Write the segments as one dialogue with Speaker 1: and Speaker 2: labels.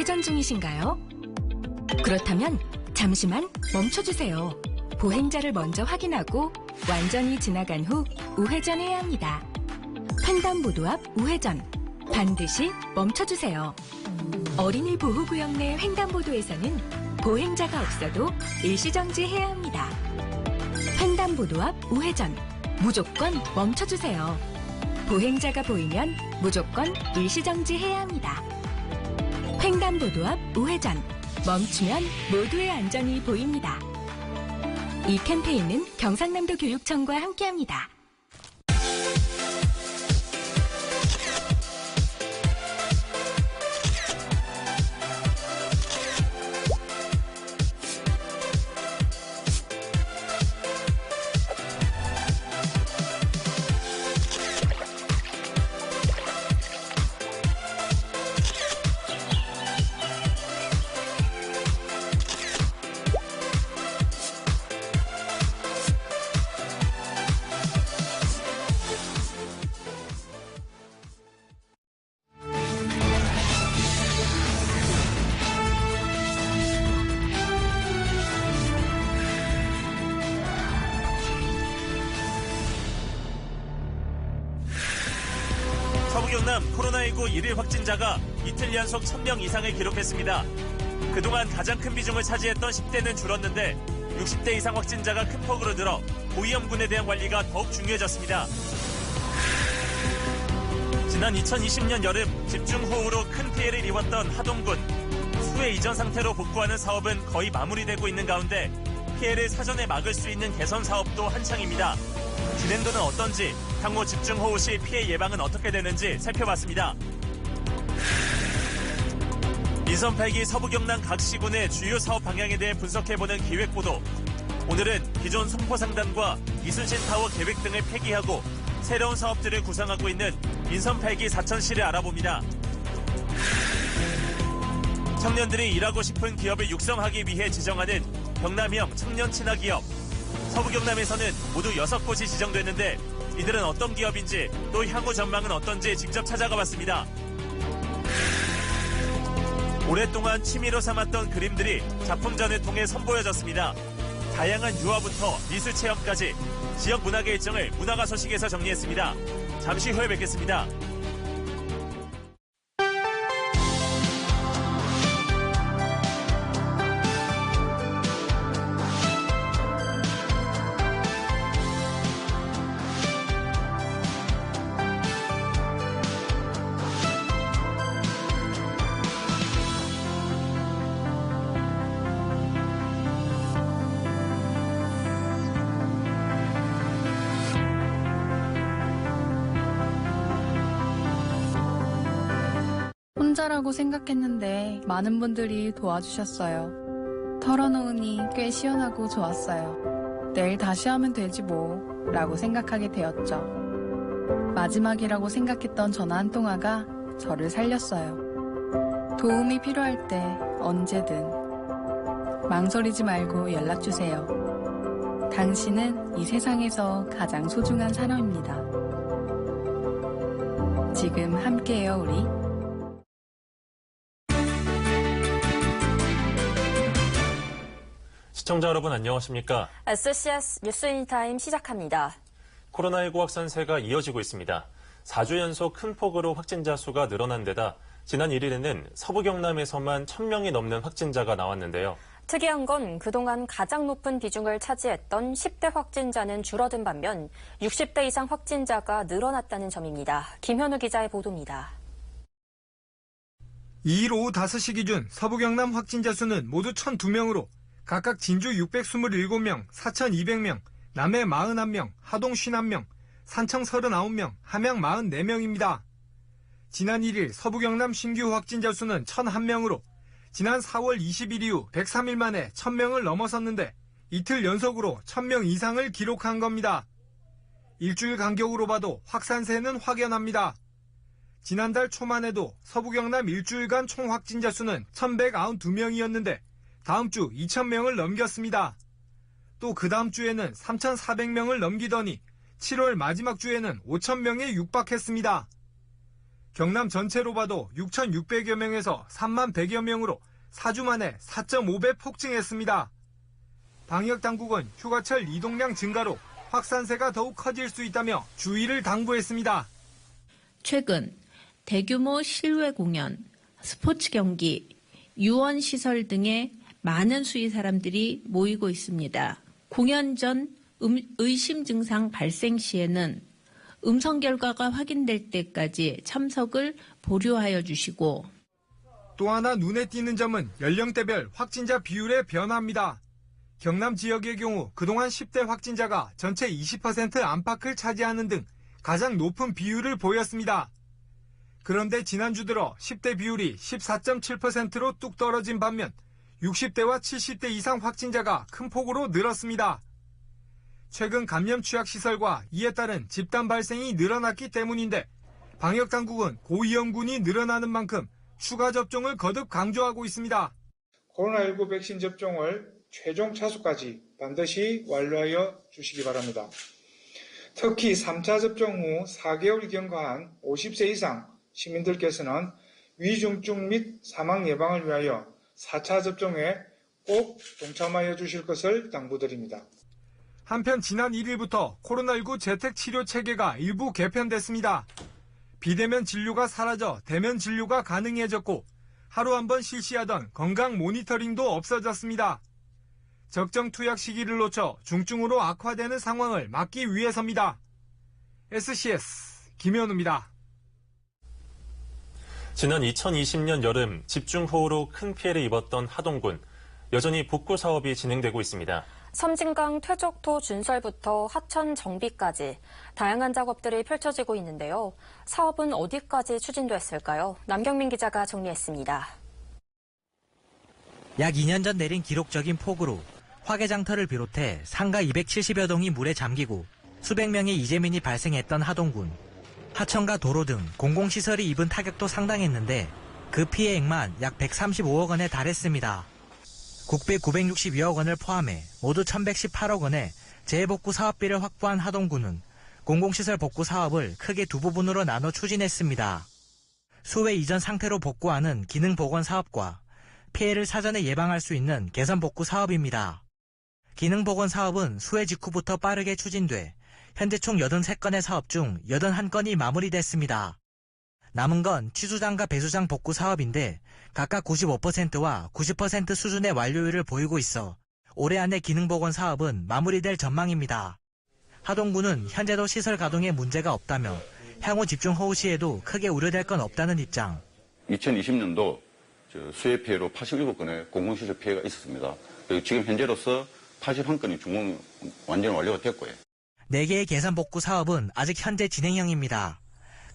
Speaker 1: 우회전 중이신가요? 그렇다면 잠시만 멈춰주세요. 보행자를 먼저 확인하고 완전히 지나간 후 우회전해야 합니다. 횡단보도 앞 우회전 반드시 멈춰주세요. 어린이 보호구역 내 횡단보도에서는 보행자가 없어도 일시정지해야 합니다. 횡단보도 앞 우회전 무조건 멈춰주세요. 보행자가 보이면 무조건 일시정지해야 합니다. 횡단보도 앞 우회전 멈추면 모두의 안전이 보입니다. 이 캠페인은 경상남도 교육청과 함께합니다.
Speaker 2: 확진자가 이틀 연속 1000명 이상을 기록했습니다. 그동안 가장 큰 비중을 차지했던 10대는 줄었는데 60대 이상 확진자가 큰 폭으로 늘어 고위험군에 대한 관리가 더욱 중요해졌습니다. 지난 2020년 여름 집중호우로 큰 피해를 입었던 하동군. 수해 이전 상태로 복구하는 사업은 거의 마무리되고 있는 가운데 피해를 사전에 막을 수 있는 개선 사업도 한창입니다. 진행도는 어떤지, 향후 집중호우 시 피해 예방은 어떻게 되는지 살펴봤습니다. 민선 8기 서부 경남 각 시군의 주요 사업 방향에 대해 분석해보는 기획보도. 오늘은 기존 송포상단과 이순신 타워 계획 등을 폐기하고 새로운 사업들을 구상하고 있는 민선 8기 사천시를 알아봅니다. 청년들이 일하고 싶은 기업을 육성하기 위해 지정하는 경남형 청년 친화 기업. 서부 경남에서는 모두 6곳이 지정됐는데 이들은 어떤 기업인지 또 향후 전망은 어떤지 직접 찾아가 봤습니다. 오랫동안 취미로 삼았던 그림들이 작품전을 통해 선보여졌습니다. 다양한 유화부터 미술 체험까지 지역 문화계 일정을 문화가 소식에서 정리했습니다. 잠시 후에 뵙겠습니다.
Speaker 3: 혼자라고 생각했는데 많은 분들이 도와주셨어요. 털어놓으니 꽤 시원하고 좋았어요. 내일 다시 하면 되지 뭐, 라고 생각하게 되었죠. 마지막이라고 생각했던 전화 한 통화가 저를 살렸어요. 도움이 필요할 때 언제든 망설이지 말고 연락주세요. 당신은 이 세상에서 가장 소중한 사람입니다. 지금 함께해요, 우리.
Speaker 2: 시청자 여러분 안녕하십니까?
Speaker 4: SCS 뉴스인타임 시작합니다.
Speaker 2: 코로나19 확산세가 이어지고 있습니다. 4주 연속 큰 폭으로 확진자 수가 늘어난 데다 지난 1일에는 서부 경남에서만 1000명이 넘는 확진자가 나왔는데요.
Speaker 4: 특이한 건 그동안 가장 높은 비중을 차지했던 10대 확진자는 줄어든 반면 60대 이상 확진자가 늘어났다는 점입니다. 김현우 기자의 보도입니다.
Speaker 5: 2일 오후 5시 기준 서부 경남 확진자 수는 모두 1,002명으로 각각 진주 627명, 사천 200명, 남해 41명, 하동 51명, 산청 39명, 함양 44명입니다. 지난 1일 서부 경남 신규 확진자 수는 1,001명으로 지난 4월 20일 이후 103일 만에 1,000명을 넘어섰는데 이틀 연속으로 1,000명 이상을 기록한 겁니다. 일주일 간격으로 봐도 확산세는 확연합니다. 지난달 초만 해도 서부 경남 일주일간 총 확진자 수는 1,192명이었는데 다음 주 2,000명을 넘겼습니다. 또 그 다음 주에는 3,400명을 넘기더니 7월 마지막 주에는 5,000명에 육박했습니다. 경남 전체로 봐도 6,600여 명에서 3만 100여 명으로 4주 만에 4.5배 폭증했습니다. 방역 당국은 휴가철 이동량 증가로 확산세가 더욱 커질 수 있다며 주의를 당부했습니다.
Speaker 6: 최근 대규모 실외 공연, 스포츠 경기, 유원 시설 등에 많은 수의 사람들이 모이고 있습니다. 공연 전 음- 의심 증상 발생 시에는 음성 결과가 확인될 때까지 참석을 보류하여 주시고
Speaker 5: 또 하나 눈에 띄는 점은 연령대별 확진자 비율의 변화입니다. 경남 지역의 경우 그동안 10대 확진자가 전체 20% 안팎을 차지하는 등 가장 높은 비율을 보였습니다. 그런데 지난주 들어 10대 비율이 14.7%로 뚝 떨어진 반면 60대와 70대 이상 확진자가 큰 폭으로 늘었습니다. 최근 감염 취약 시설과 이에 따른 집단 발생이 늘어났기 때문인데 방역 당국은 고위험군이 늘어나는 만큼 추가 접종을 거듭 강조하고 있습니다.
Speaker 7: 코로나19 백신 접종을 최종 차수까지 반드시 완료하여 주시기 바랍니다. 특히 3차 접종 후 4개월 경과한 50세 이상 시민들께서는 위중증 및 사망 예방을 위하여 4차 접종에 꼭 동참하여 주실 것을 당부드립니다.
Speaker 5: 한편 지난 1일부터 코로나19 재택 치료 체계가 일부 개편됐습니다. 비대면 진료가 사라져 대면 진료가 가능해졌고 하루 한 번 실시하던 건강 모니터링도 없어졌습니다. 적정 투약 시기를 놓쳐 중증으로 악화되는 상황을 막기 위해서입니다. SCS 김현우입니다.
Speaker 8: 지난 2020년 여름 집중호우로 큰 피해를 입었던 하동군. 여전히 복구 사업이 진행되고 있습니다.
Speaker 4: 섬진강 퇴적토 준설부터 하천 정비까지 다양한 작업들이 펼쳐지고 있는데요. 사업은 어디까지 추진됐을까요? 남경민 기자가 정리했습니다.
Speaker 9: 약 2년 전 내린 기록적인 폭우로 화개장터를 비롯해 상가 270여 동이 물에 잠기고 수백 명의 이재민이 발생했던 하동군. 하천과 도로 등 공공시설이 입은 타격도 상당했는데 그 피해액만 약 135억 원에 달했습니다. 국비 962억 원을 포함해 모두 1118억 원의 재복구 사업비를 확보한 하동군은 공공시설 복구 사업을 크게 두 부분으로 나눠 추진했습니다. 수해 이전 상태로 복구하는 기능보건 사업과 피해를 사전에 예방할 수 있는 개선 복구 사업입니다. 기능보건 사업은 수해 직후부터 빠르게 추진돼 현재 총 83건의 사업 중 81건이 마무리됐습니다. 남은 건 취수장과 배수장 복구 사업인데 각각 95%와 90% 수준의 완료율을 보이고 있어 올해 안에 기능보건 사업은 마무리될 전망입니다. 하동군은 현재도 시설 가동에 문제가 없다며 향후 집중 호우 시에도 크게 우려될 건 없다는 입장.
Speaker 10: 2020년도 수해 피해로 87건의 공공시설 피해가 있었습니다. 지금 현재로서 81건이 준공 완전 완료가 됐고요.
Speaker 9: 4개의 개선 복구 사업은 아직 현재 진행형입니다.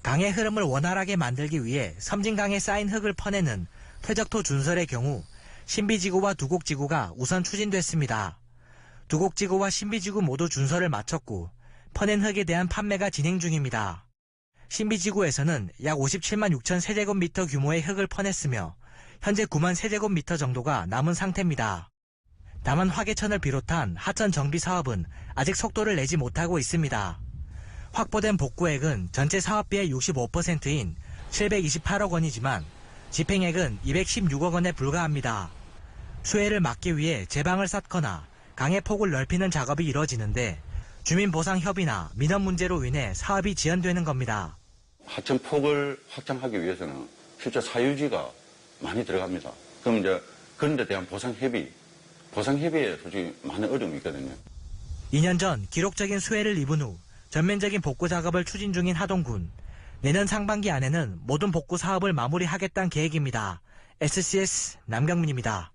Speaker 9: 강의 흐름을 원활하게 만들기 위해 섬진강에 쌓인 흙을 퍼내는 퇴적토 준설의 경우 신비지구와 두곡지구가 우선 추진됐습니다. 두곡지구와 신비지구 모두 준설을 마쳤고 퍼낸 흙에 대한 판매가 진행 중입니다. 신비지구에서는 약 57만 6천 세제곱미터 규모의 흙을 퍼냈으며 현재 9만 세제곱미터 정도가 남은 상태입니다. 다만 화개천을 비롯한 하천 정비 사업은 아직 속도를 내지 못하고 있습니다. 확보된 복구액은 전체 사업비의 65%인 728억 원이지만 집행액은 216억 원에 불과합니다. 수해를 막기 위해 제방을 쌓거나 강의 폭을 넓히는 작업이 이뤄지는데 주민 보상 협의나 민원 문제로 인해 사업이 지연되는 겁니다.
Speaker 10: 하천 폭을 확장하기 위해서는 실제 사유지가 많이 들어갑니다. 그럼 이제 그런 데 대한 보상 협의, 보상 협의에 솔직히 많은 어려움이 있거든요.
Speaker 9: 2년 전 기록적인 수해를 입은 후 전면적인 복구 작업을 추진 중인 하동군. 내년 상반기 안에는 모든 복구 사업을 마무리하겠다는 계획입니다. SCS 남경민입니다.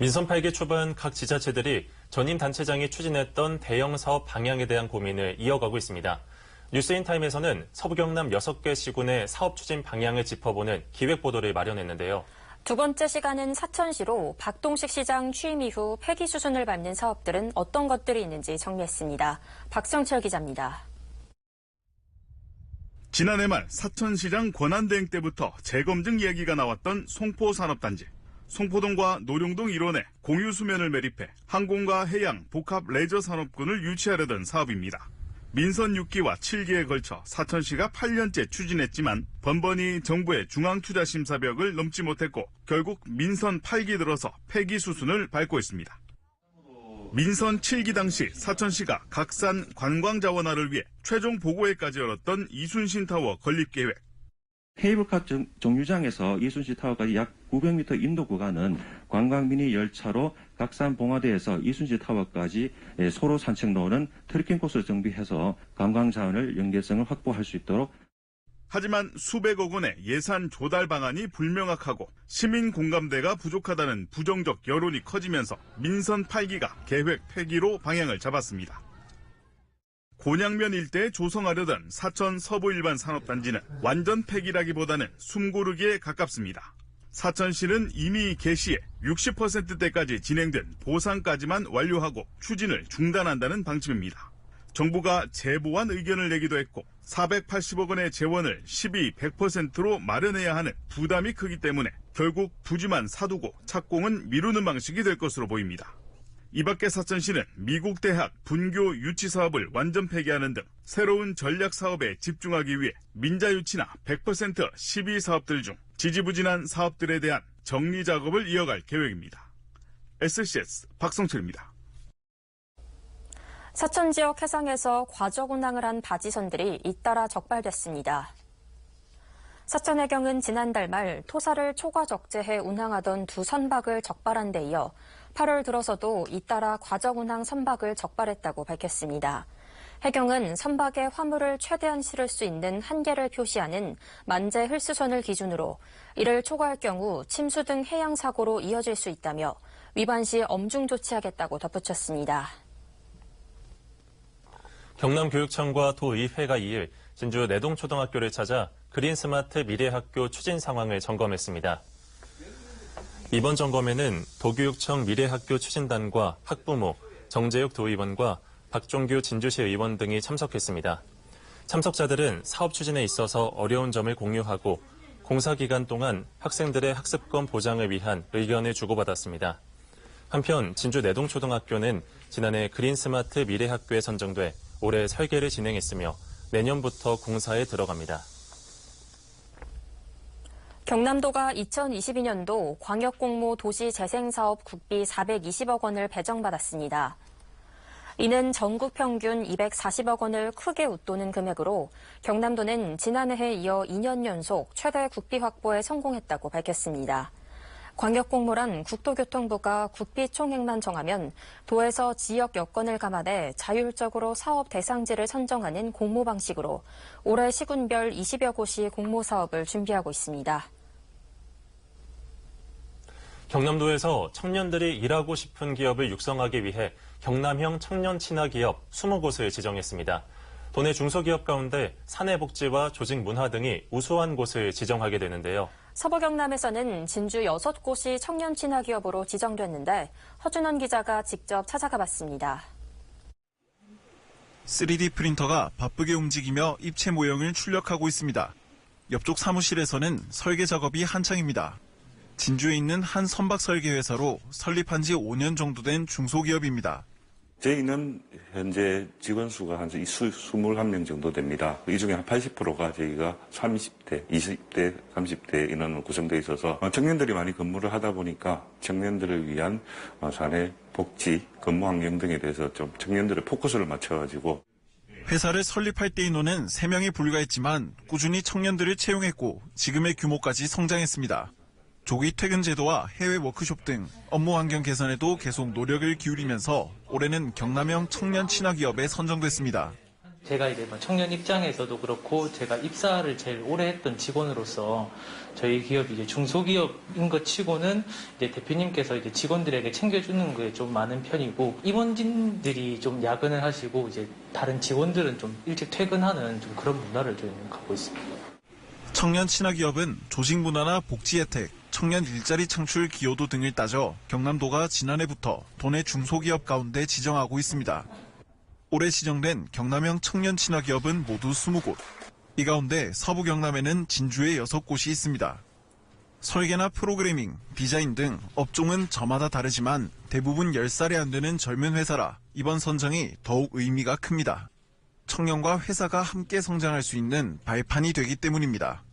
Speaker 8: 민선 8기 초반 각 지자체들이 전임 단체장이 추진했던 대형 사업 방향에 대한 고민을 이어가고 있습니다. 뉴스인 타임에서는 서부 경남 6개 시군의 사업 추진 방향을 짚어보는 기획 보도를 마련했는데요.
Speaker 4: 두 번째 시간은 사천시로 박동식 시장 취임 이후 폐기 수순을 밟는 사업들은 어떤 것들이 있는지 정리했습니다. 박성철 기자입니다.
Speaker 11: 지난해 말 사천시장 권한대행 때부터 재검증 이야기가 나왔던 송포산업단지. 송포동과 노룡동 일원에 공유 수면을 매립해 항공과 해양, 복합 레저 산업군을 유치하려던 사업입니다. 민선 6기와 7기에 걸쳐 사천시가 8년째 추진했지만 번번이 정부의 중앙투자심사벽을 넘지 못했고 결국 민선 8기 들어서 폐기 수순을 밟고 있습니다. 민선 7기 당시 사천시가 각산 관광자원화를 위해 최종 보고회까지 열었던 이순신 타워 건립 계획.
Speaker 12: 케이블카 정- 정류장에서 이순신 타워까지 약 900m 인도 구간은 관광 미니 열차로 각산 봉화대에서 이순신 타워까지 예, 소로 산책로는 트레킹 코스를 정비해서 관광 자원을 연계성을 확보할 수 있도록
Speaker 11: 하지만 수백억 원의 예산 조달 방안이 불명확하고 시민 공감대가 부족하다는 부정적 여론이 커지면서 민선 8기가 계획 폐기로 방향을 잡았습니다. 곤양면 일대에 조성하려던 사천 서부 일반 산업단지는 완전 폐기라기보다는 숨고르기에 가깝습니다. 사천시는 이미 개시에 60%대까지 진행된 보상까지만 완료하고 추진을 중단한다는 방침입니다. 정부가 제보한 의견을 내기도 했고 480억 원의 재원을 12, 100%로 마련해야 하는 부담이 크기 때문에 결국 부지만 사두고 착공은 미루는 방식이 될 것으로 보입니다. 이 밖에 사천시는 미국 대학 분교 유치 사업을 완전 폐기하는 등 새로운 전략 사업에 집중하기 위해 민자 유치나 100% 12 사업들 중 지지부진한 사업들에 대한 정리 작업을 이어갈 계획입니다. SCS 박성철입니다.
Speaker 4: 사천 지역 해상에서 과적 운항을 한 바지선들이 잇따라 적발됐습니다. 사천 해경은 지난달 말 토사를 초과 적재해 운항하던 두 선박을 적발한 데 이어 8월 들어서도 잇따라 과적 운항 선박을 적발했다고 밝혔습니다. 해경은 선박에 화물을 최대한 실을 수 있는 한계를 표시하는 만재 흘수선을 기준으로 이를 초과할 경우 침수 등 해양 사고로 이어질 수 있다며 위반 시 엄중 조치하겠다고 덧붙였습니다.
Speaker 8: 경남교육청과 도의회가 2일 진주 내동초등학교를 찾아 그린스마트 미래학교 추진 상황을 점검했습니다. 이번 점검에는 도교육청 미래학교 추진단과 학부모, 정재욱 도의원과 박종규 진주시 의원 등이 참석했습니다. 참석자들은 사업 추진에 있어서 어려운 점을 공유하고 공사 기간 동안 학생들의 학습권 보장을 위한 의견을 주고받았습니다. 한편 진주 내동초등학교는 지난해 그린스마트 미래학교에 선정돼 올해 설계를 진행했으며 내년부터 공사에 들어갑니다.
Speaker 4: 경남도가 2022년도 광역공모 도시재생사업 국비 420억 원을 배정받았습니다. 이는 전국 평균 240억 원을 크게 웃도는 금액으로 경남도는 지난해에 이어 2년 연속 최대 국비 확보에 성공했다고 밝혔습니다. 광역공모란 국토교통부가 국비 총액만 정하면 도에서 지역 여건을 감안해 자율적으로 사업 대상지를 선정하는 공모 방식으로 올해 시군별 20여 곳이 공모 사업을 준비하고 있습니다.
Speaker 8: 경남도에서 청년들이 일하고 싶은 기업을 육성하기 위해 경남형 청년 친화 기업 20곳을 지정했습니다. 도내 중소기업 가운데 사내복지와 조직 문화 등이 우수한 곳을 지정하게 되는데요.
Speaker 4: 서부 경남에서는 진주 6곳이 청년 친화 기업으로 지정됐는데 허준원 기자가 직접 찾아가 봤습니다.
Speaker 13: 3D 프린터가 바쁘게 움직이며 입체 모형을 출력하고 있습니다. 옆쪽 사무실에서는 설계 작업이 한창입니다. 진주에 있는 한 선박 설계 회사로 설립한 지 5년 정도 된 중소기업입니다.
Speaker 10: 저희는 현재 직원 수가 한 21명 정도 됩니다. 이 중에 한 80%가 저희가 30대, 20대, 30대 인원으로 구성되어 있어서 청년들이 많이 근무를 하다 보니까 청년들을 위한 사내 복지, 근무 환경 등에 대해서 좀 청년들의 포커스를 맞춰가지고
Speaker 13: 회사를 설립할 때 인원은 3명이 불과했지만 꾸준히 청년들을 채용했고 지금의 규모까지 성장했습니다. 조기 퇴근 제도와 해외 워크숍 등 업무 환경 개선에도 계속 노력을 기울이면서 올해는 경남형 청년 친화 기업에 선정됐습니다.
Speaker 14: 제가 이제 뭐 청년 입장에서도 그렇고 제가 입사를 제일 오래 했던 직원으로서 저희 기업이 이제 중소기업인 것 치고는 이제 대표님께서 이제 직원들에게 챙겨주는 거에 좀 많은 편이고 임원진들이 좀 야근을 하시고 이제 다른 직원들은 좀 일찍 퇴근하는 좀 그런 문화를 좀 갖고 있습니다.
Speaker 13: 청년 친화 기업은 조직 문화나 복지 혜택, 청년 일자리 창출 기여도 등을 따져 경남도가 지난해부터 도내 중소기업 가운데 지정하고 있습니다. 올해 지정된 경남형 청년 친화 기업은 모두 20곳. 이 가운데 서부 경남에는 진주에 6곳이 있습니다. 설계나 프로그래밍, 디자인 등 업종은 저마다 다르지만 대부분 10살이 안 되는 젊은 회사라 이번 선정이 더욱 의미가 큽니다. 청년과 회사가 함께 성장할 수 있는 발판이 되기 때문입니다.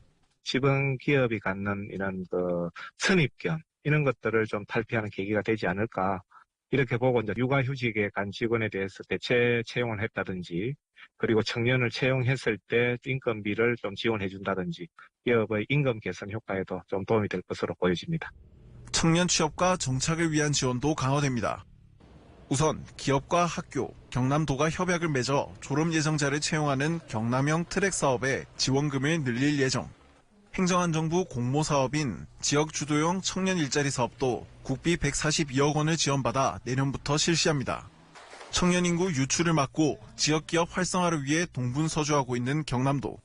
Speaker 15: 지방 기업이 갖는 이런 그 선입견 이런 것들을 좀 탈피하는 계기가 되지 않을까 이렇게 보고 이제 육아휴직에 간 직원에 대해서 대체 채용을 했다든지 그리고 청년을 채용했을 때 인건비를 좀 지원해 준다든지 기업의 임금 개선 효과에도 좀 도움이 될 것으로 보여집니다.
Speaker 13: 청년 취업과 정착을 위한 지원도 강화됩니다. 우선 기업과 학교, 경남도가 협약을 맺어 졸업 예정자를 채용하는 경남형 트랙 사업에 지원금을 늘릴 예정. 행정안 정부 공모 사업인 지역 주도형 청년 일자리 사업도 국비 142억 원을 지원받아 내년부터 실시합니다. 청년 인구 유출을 막고 지역 기업 활성화를 위해 동분서주하고 있는 경남도.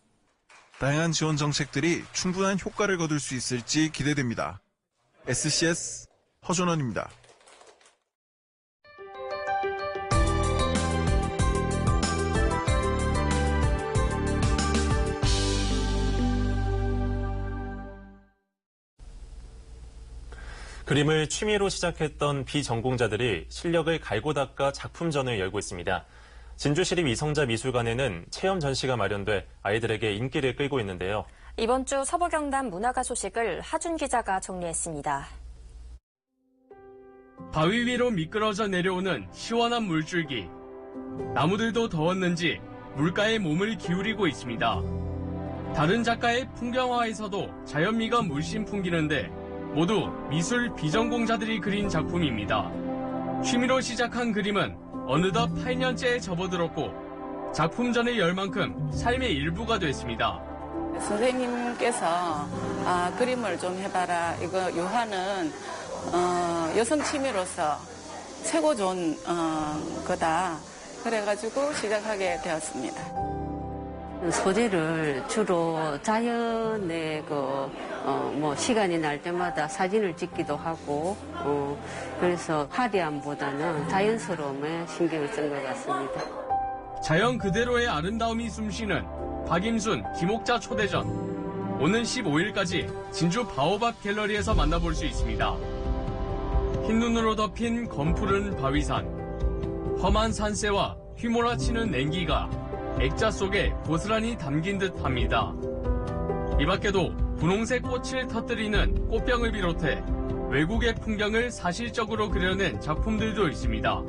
Speaker 13: 다양한 지원 정책들이 충분한 효과를 거둘 수 있을지 기대됩니다. SCS 허준원입니다.
Speaker 8: 그림을 취미로 시작했던 비전공자들이 실력을 갈고 닦아 작품전을 열고 있습니다. 진주시립 이성자 미술관에는 체험 전시가 마련돼 아이들에게 인기를 끌고 있는데요.
Speaker 4: 이번 주 서부 경남 문화가 소식을 하준 기자가 정리했습니다.
Speaker 16: 바위 위로 미끄러져 내려오는 시원한 물줄기. 나무들도 더웠는지 물가에 몸을 기울이고 있습니다. 다른 작가의 풍경화에서도 자연미가 물씬 풍기는데 모두 미술 비전공자들이 그린 작품입니다. 취미로 시작한 그림은 어느덧 8년째에 접어들었고 작품전을 열 만큼 삶의 일부가 됐습니다.
Speaker 17: 선생님께서 아, 그림을 좀 해봐라. 이거 요한은 어, 여성 취미로서 최고 좋은 어, 거다. 그래가지고 시작하게 되었습니다.
Speaker 18: 소재를 주로 자연의 그, 어, 뭐, 시간이 날 때마다 사진을 찍기도 하고, 어, 그래서 화려함보다는 자연스러움에 신경을 쓴 것 같습니다.
Speaker 16: 자연 그대로의 아름다움이 숨쉬는 박임순, 김옥자 초대전. 오는 15일까지 진주 바오밥 갤러리에서 만나볼 수 있습니다. 흰눈으로 덮인 검푸른 바위산, 험한 산세와 휘몰아치는 냉기가 액자 속에 고스란히 담긴 듯 합니다. 이 밖에도 분홍색 꽃을 터뜨리는 꽃병을 비롯해 외국의 풍경을 사실적으로 그려낸 작품들도 있습니다.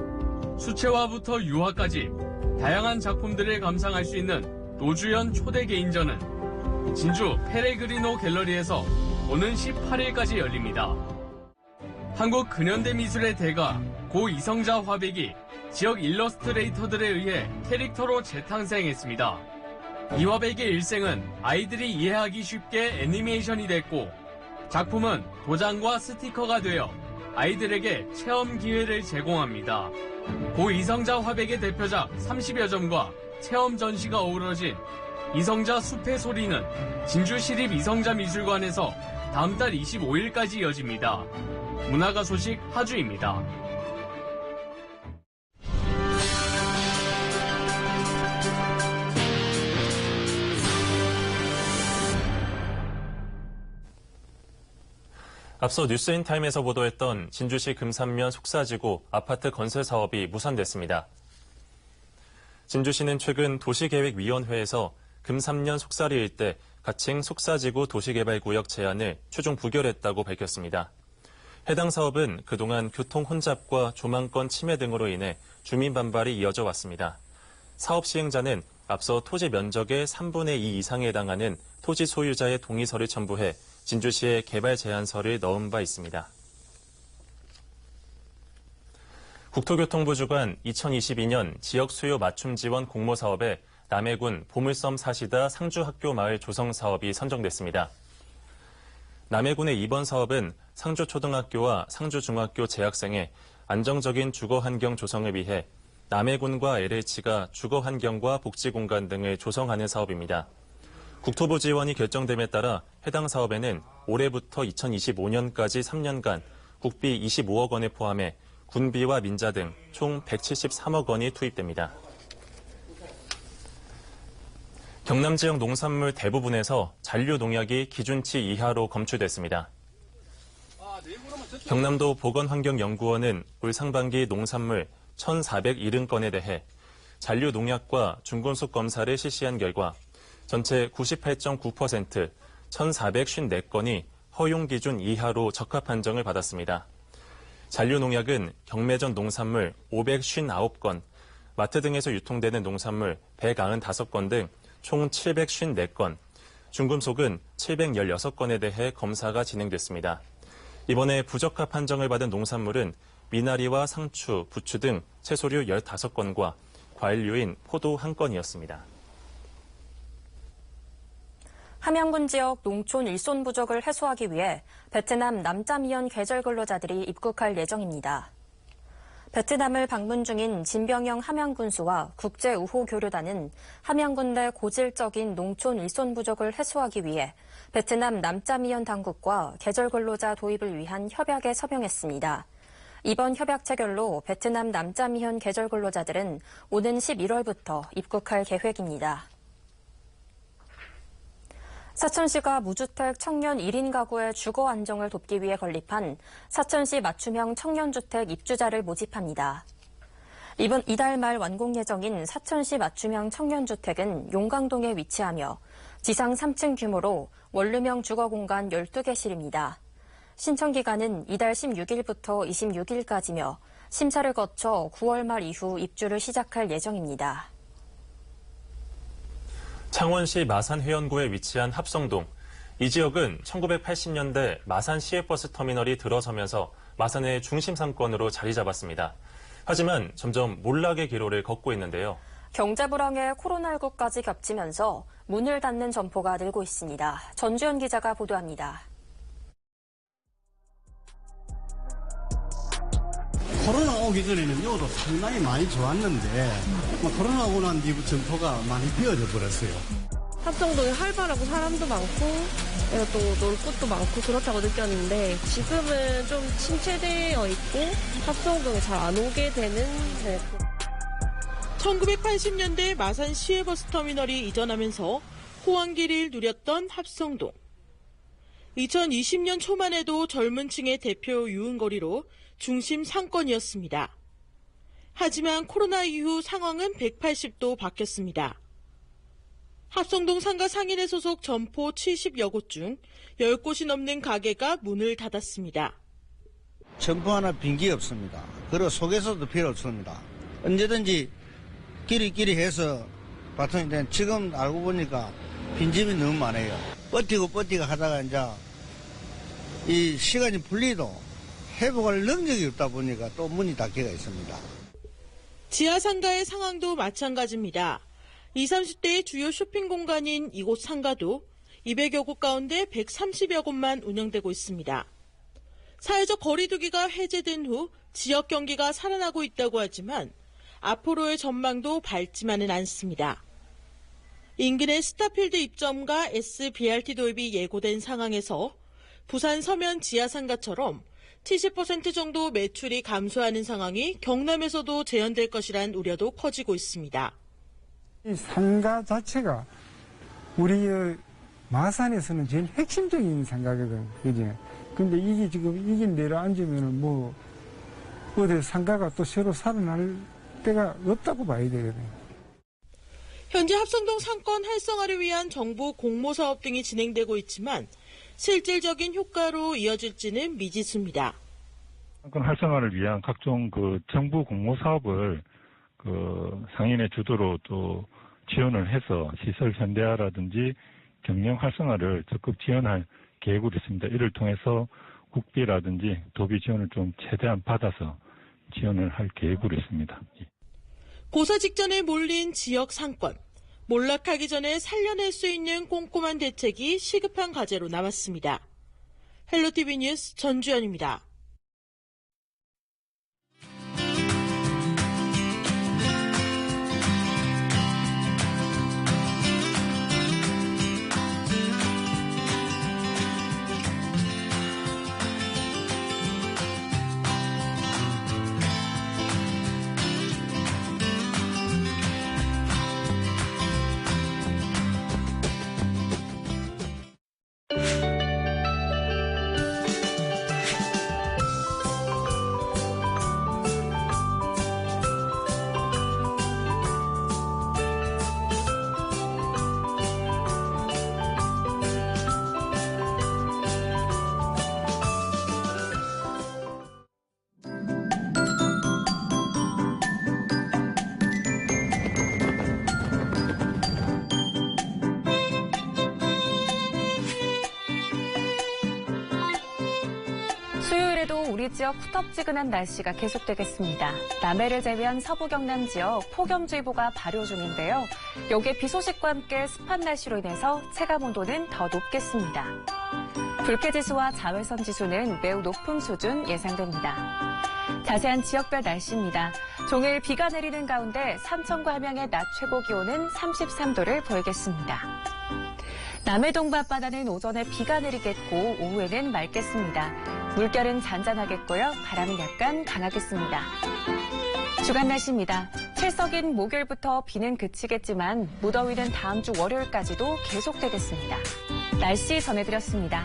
Speaker 16: 수채화부터 유화까지 다양한 작품들을 감상할 수 있는 노주연 초대 개인전은 진주 페레그리노 갤러리에서 오는 18일까지 열립니다. 한국 근현대 미술의 대가 고 이성자 화백이 지역 일러스트레이터들에 의해 캐릭터로 재탄생했습니다. 이 화백의 일생은 아이들이 이해하기 쉽게 애니메이션이 됐고 작품은 도장과 스티커가 되어 아이들에게 체험 기회를 제공합니다. 고 이성자 화백의 대표작 30여 점과 체험 전시가 어우러진 이성자 숲의 소리는 진주시립 이성자 미술관에서 다음 달 25일까지 이어집니다. 문화가 소식 하주입니다.
Speaker 8: 앞서 뉴스인타임에서 보도했던 진주시 금산면 속사지구 아파트 건설 사업이 무산됐습니다. 진주시는 최근 도시계획위원회에서 금산면 속사리 일대 가칭 속사지구 도시개발구역 제안을 최종 부결했다고 밝혔습니다. 해당 사업은 그동안 교통 혼잡과 조망권 침해 등으로 인해 주민 반발이 이어져 왔습니다. 사업 시행자는 앞서 토지 면적의 3분의 2 이상에 해당하는 토지 소유자의 동의서를 첨부해 진주시에 개발 제안서를 넣은 바 있습니다. 국토교통부 주관 2022년 지역 수요 맞춤 지원 공모 사업에 남해군 보물섬 사시다 상주학교 마을 조성 사업이 선정됐습니다. 남해군의 이번 사업은 상주초등학교와 상주중학교 재학생의 안정적인 주거 환경 조성을 위해 남해군과 LH가 주거 환경과 복지 공간 등을 조성하는 사업입니다. 국토부 지원이 결정됨에 따라 해당 사업에는 올해부터 2025년까지 3년간 국비 25억 원을 포함해 군비와 민자 등 총 173억 원이 투입됩니다. 경남 지역 농산물 대부분에서 잔류 농약이 기준치 이하로 검출됐습니다. 경남도 보건환경연구원은 올 상반기 농산물 1,470건에 대해 잔류 농약과 중금속 검사를 실시한 결과 전체 98.9% 1,454건이 허용 기준 이하로 적합 판정을 받았습니다. 잔류 농약은 경매전 농산물 559건, 마트 등에서 유통되는 농산물 195건 등 총 754건, 중금속은 716건에 대해 검사가 진행됐습니다. 이번에 부적합 판정을 받은 농산물은 미나리와 상추, 부추 등 채소류 15건과 과일류인 포도 1건이었습니다.
Speaker 4: 함양군 지역 농촌 일손 부족을 해소하기 위해 베트남 남자미연 계절 근로자들이 입국할 예정입니다. 베트남을 방문 중인 진병영 함양군수와 국제우호 교류단은 함양군 내 고질적인 농촌 일손 부족을 해소하기 위해 베트남 남자미연 당국과 계절 근로자 도입을 위한 협약에 서명했습니다. 이번 협약 체결로 베트남 남자미현 계절 근로자들은 오는 11월부터 입국할 계획입니다. 사천시가 무주택 청년 1인 가구의 주거 안정을 돕기 위해 건립한 사천시 맞춤형 청년주택 입주자를 모집합니다. 이번 이달 말 완공 예정인 사천시 맞춤형 청년주택은 용강동에 위치하며 지상 3층 규모로 원룸형 주거공간 12개실입니다. 신청 기간은 이달 16일부터 26일까지며 심사를 거쳐 9월 말 이후 입주를 시작할 예정입니다.
Speaker 8: 창원시 마산 회원구에 위치한 합성동. 이 지역은 1980년대 마산 시외버스 터미널이 들어서면서 마산의 중심 상권으로 자리 잡았습니다. 하지만 점점 몰락의 기로를 걷고 있는데요.
Speaker 4: 경제 불황에 코로나19까지 겹치면서 문을 닫는 점포가 늘고 있습니다. 전주현 기자가 보도합니다.
Speaker 19: 코로나 오기 전에는요, 상당히 많이 좋았는데, 뭐 코로나 오고 난 뒤부터 점포가 많이 비어져 버렸어요.
Speaker 20: 합성동이 활발하고 사람도 많고 예, 또놀 곳도 많고 그렇다고 느꼈는데 지금은 좀 침체되어 있고 합성동에 잘 안 오게 되는 네,
Speaker 21: 1980년대 마산 시외버스 터미널이 이전하면서 호황기를 누렸던 합성동. 2020년 초만 해도 젊은 층의 대표 유흥거리로 중심 상권이었습니다. 하지만 코로나 이후 상황은 180도 바뀌었습니다. 합성동 상가 상인회 소속 점포 70여 곳 중 10곳이 넘는 가게가 문을 닫았습니다.
Speaker 22: 점포 하나 빈게 없습니다. 그리고 속에서도 필요 없습니다. 언제든지 끼리끼리 해서 봤더니 지금 알고 보니까 빈집이 너무 많아요. 버티고 버티고 하다가 이제 이 시간이 풀리도 회복할 능력이 없다 보니까 또 문이 닫기가 있습니다.
Speaker 21: 지하 상가의 상황도 마찬가지입니다. 20, 30대의 주요 쇼핑 공간인 이곳 상가도 200여 곳 가운데 130여 곳만 운영되고 있습니다. 사회적 거리두기가 해제된 후 지역 경기가 살아나고 있다고 하지만 앞으로의 전망도 밝지만은 않습니다. 인근의 스타필드 입점과 SBRT 도입이 예고된 상황에서 부산 서면 지하상가처럼 70% 정도 매출이 감소하는 상황이 경남에서도 재현될 것이란 우려도 커지고 있습니다.
Speaker 23: 이 상가 자체가 우리 어, 마산에서는 제일 핵심적인 상가거든, 그지? 근데 이게 지금 이게 내려앉으면은 뭐, 어디 상가가 또 새로 살아날 때가 없다고 봐야 되거든.
Speaker 21: 현재 합성동 상권 활성화를 위한 정부 공모 사업 등이 진행되고 있지만 실질적인 효과로 이어질지는 미지수입니다.
Speaker 24: 상권 활성화를 위한 각종 그 정부 공모 사업을 그 상인의 주도로 또 지원을 해서 시설 현대화라든지 경영 활성화를 적극 지원할 계획으로 있습니다. 이를 통해서 국비라든지 도비 지원을 좀 최대한 받아서 지원을 할 계획으로 있습니다.
Speaker 21: 고사 직전에 몰린 지역 상권. 몰락하기 전에 살려낼 수 있는 꼼꼼한 대책이 시급한 과제로 남았습니다. 헬로티비 뉴스 전주현입니다.
Speaker 25: 지역 후텁지근한 날씨가 계속되겠습니다. 남해를 제외한 서부 경남 지역 폭염주의보가 발효 중인데요. 요게 비 소식과 함께 습한 날씨로 인해서 체감 온도는 더 높겠습니다. 불쾌지수와 자외선 지수는 매우 높은 수준 예상됩니다. 자세한 지역별 날씨입니다. 종일 비가 내리는 가운데 삼천과 함양의 낮 최고 기온은 33도를 보이겠습니다. 남해 동반바다는 오전에 비가 내리겠고 오후에는 맑겠습니다. 물결은 잔잔하겠고요. 바람은 약간 강하겠습니다. 주간 날씨입니다. 칠석인 목요일부터 비는 그치겠지만 무더위는 다음 주 월요일까지도 계속되겠습니다. 날씨 전해드렸습니다.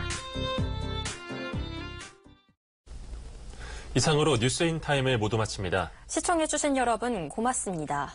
Speaker 8: 이상으로 뉴스인 타임을 모두 마칩니다.
Speaker 25: 시청해주신 여러분 고맙습니다.